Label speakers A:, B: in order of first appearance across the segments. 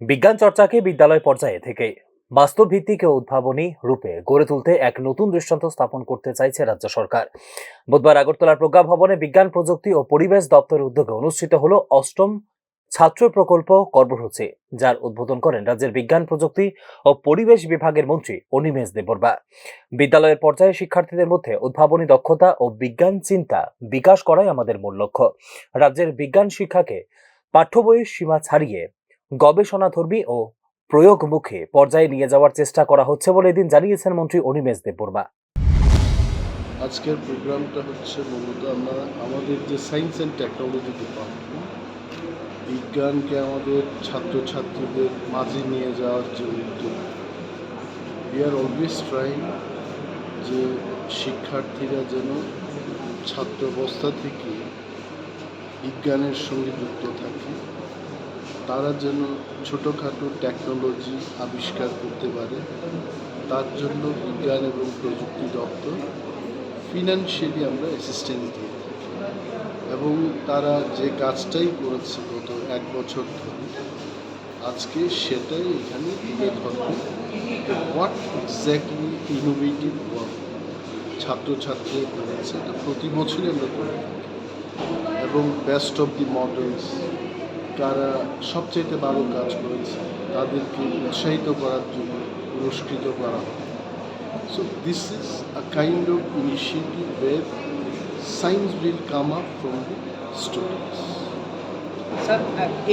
A: বিজ্ঞান চর্চাকে বিদ্যালয় পর্যায়ে থেকে বাস্তব ভিত্তিক উদ্ভাবনী রূপে গড়ে তুলতে এক নতুন দৃষ্টান্ত স্থাপন করতে চাইছে রাজ্য সরকার। বুধবার আগরতলার প্রজ্ঞা ভবনে বিজ্ঞান, প্রযুক্তি ও পরিবেশ দপ্তরের উদ্যোগে অনুষ্ঠিত হল অষ্টম ছাত্র প্রকল্প কর্মসূচি, যার উদ্বোধন করেন রাজ্যের বিজ্ঞান, প্রযুক্তি ও পরিবেশ বিভাগের মন্ত্রী অনিমেষ দেববর্মা। বিদ্যালয়ের পর্যায়ে শিক্ষার্থীদের মধ্যে উদ্ভাবনী দক্ষতা ও বিজ্ঞান চিন্তা বিকাশ করাই আমাদের মূল লক্ষ্য। রাজ্যের বিজ্ঞান শিক্ষাকে পাঠ্য বইয়ের সীমা ছাড়িয়ে গবেষণাধর্মী ও প্রয়োগমুখী পর্যায়ে নিয়ে যাওয়ার চেষ্টা করা হচ্ছে বলে এদিন জানিয়েছেন মন্ত্রী অনিমেষ দেববর্মা।
B: আজকের প্রোগ্রামটা হচ্ছে মূলত আমরা আমাদের যে সায়েন্স অ্যান্ড টেকনোলজি ডিপার্টমেন্ট, বিজ্ঞানকে আমাদের ছাত্রছাত্রীদের মাঝে নিয়ে যাওয়ার যে উদ্যোগ উই আর অলওয়েজ ট্রাইং যে শিক্ষার্থীরা যেন ছাত্রাবস্থা থেকে বিজ্ঞানের সঙ্গে যুক্ত থাকে। তারা যেন ছোটোখাটো টেকনোলজি আবিষ্কার করতে পারে, তার জন্য বিজ্ঞান এবং প্রযুক্তি দপ্তর ফিনান্সিয়ালি আমরা অ্যাসিস্ট্যান্স দিয়ে থাকি। এবং তারা যে কাজটাই করেছে গত এক বছর ধরে, আজকে সেটাই এখানে তুলে ধরবে। হোয়াট এক্স্যাক্টলি ইনোভেটিভ ওয়ার্ক ছাত্রছাত্রীরা করেছে, এটা প্রতি বছরই আমরা করে থাকি। এবং বেস্ট অফ দি মডেলস কারা সবচেয়ে ভালো কাজ করেছে। তাদেরকে উৎসাহিত করার জন্য পুরস্কৃত করা। হয় So this is a kind of initiative where science will come up from the students.
C: Sir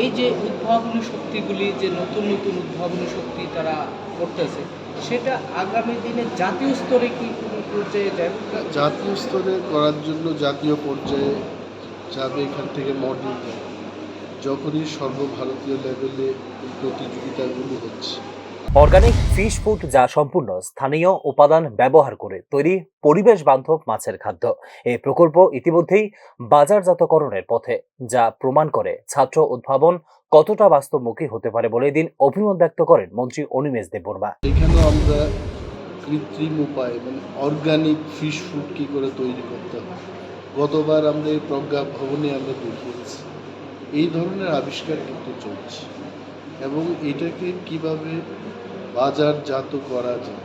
C: এই যে উদ্ভাবনী শক্তিগুলি যে নতুন নতুন উদ্ভাবনী শক্তি তারা করতেছে সেটা আগামী দিনে জাতীয় স্তরে কি কোনো পর্যায়ে যাবে
B: জাতীয় স্তরে করার জন্য জাতীয় পর্যায়ে যাবে এখান থেকে মডেল যখনই সর্বভারতীয় লেভেলে এই প্রতিযোগিতাগুলো হচ্ছে।
A: অর্গানিক ফিশ ফুড যা সম্পূর্ণ স্থানীয় উপাদান ব্যবহার করে তৈরি পরিবেশ বান্ধব মাছের খাদ্য। এই প্রকল্প ইতিমধ্যেই বাজারজাতকরণের পথে যা প্রমাণ করে ছাত্র উদ্ভাবন কতটা বাস্তবমুখী হতে পারে বলে এদিন অভিমত ব্যক্ত করেন মন্ত্রী অনিমেষ দেববর্মা।
B: এখানেও আমরা কৃত্রিম উপায় মানে অর্গানিক ফিশ ফুড কী করে তৈরি করতে হয়? গতবার আমরা এই প্রজ্ঞা ভবনে আমরা দেখিয়েছি। এই ধরনের আবিষ্কার কিন্তু চলছে। এবং এটাকে কীভাবে বাজারজাত করা যায়,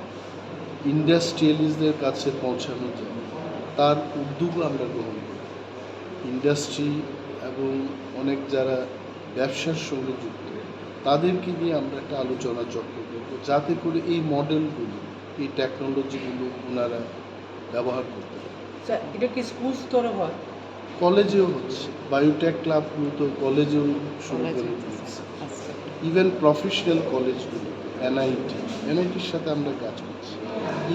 B: ইন্ডাস্ট্রিয়ালিস্টদের কাছে পৌঁছানো যায়, তার উদ্যোগও আমরা গ্রহণ করি। ইন্ডাস্ট্রি এবং অনেক যারা ব্যবসার সঙ্গে যুক্ত, তাদেরকে নিয়ে আমরা একটা আলোচনা চক্র করব, যাতে করে এই মডেলগুলো, এই টেকনোলজিগুলো ওনারা ব্যবহার করতে
C: এটা কি স্কুল স্তরে হয়?
B: কলেজেও হচ্ছে বায়োটেক ক্লাবগুলো তো কলেজেও শুরু করে দিয়েছে। ইভেন প্রফেশনাল কলেজগুলো এনআইটি এনআইটির সাথে আমরা কাজ করছি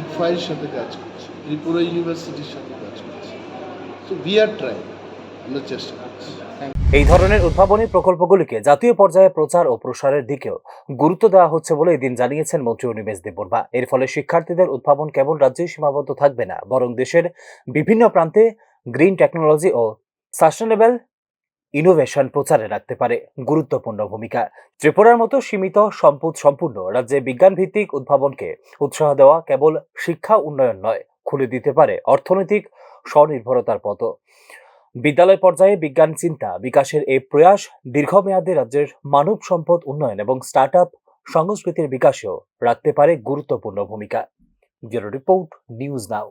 B: ইকফাইয়ের সাথে কাজ করছি ত্রিপুরা ইউনিভার্সিটির সাথে কাজ করছি। তো উই আর ট্রাই আমরা চেষ্টা করছি।
A: এই ধরনের উদ্ভাবনী প্রকল্পগুলিকে জাতীয় পর্যায়ে প্রচার ও প্রসারের দিকেও গুরুত্ব দেওয়া হচ্ছে বলে এদিন জানিয়েছেন মন্ত্রী অনিমেষ দেববর্মা। এর ফলে শিক্ষার্থীদের উদ্ভাবন কেবল রাজ্যেই সীমাবদ্ধ থাকবে না বরং দেশের বিভিন্ন প্রান্তে গ্রিন টেকনোলজি ও সাস্টেনেবল ইনোভেশন প্রচারে রাখতে পারে গুরুত্বপূর্ণ ভূমিকা। ত্রিপুরার মতো সীমিত সম্পদ সম্পূর্ণ রাজ্যে বিজ্ঞান ভিত্তিক উদ্ভাবনকে উৎসাহ দেওয়া কেবল শিক্ষা উন্নয়ন নয়, খুলে দিতে পারে অর্থনৈতিক স্বনির্ভরতার পথ বিদ্যালয় পর্যায়ে বিজ্ঞান চিন্তা বিকাশের এই প্রয়াস দীর্ঘমেয়াদে রাজ্যের মানব সম্পদ উন্নয়ন এবং স্টার্ট আপ সংস্কৃতির বিকাশেও রাখতে পারে গুরুত্বপূর্ণ ভূমিকা। Bureau report news now.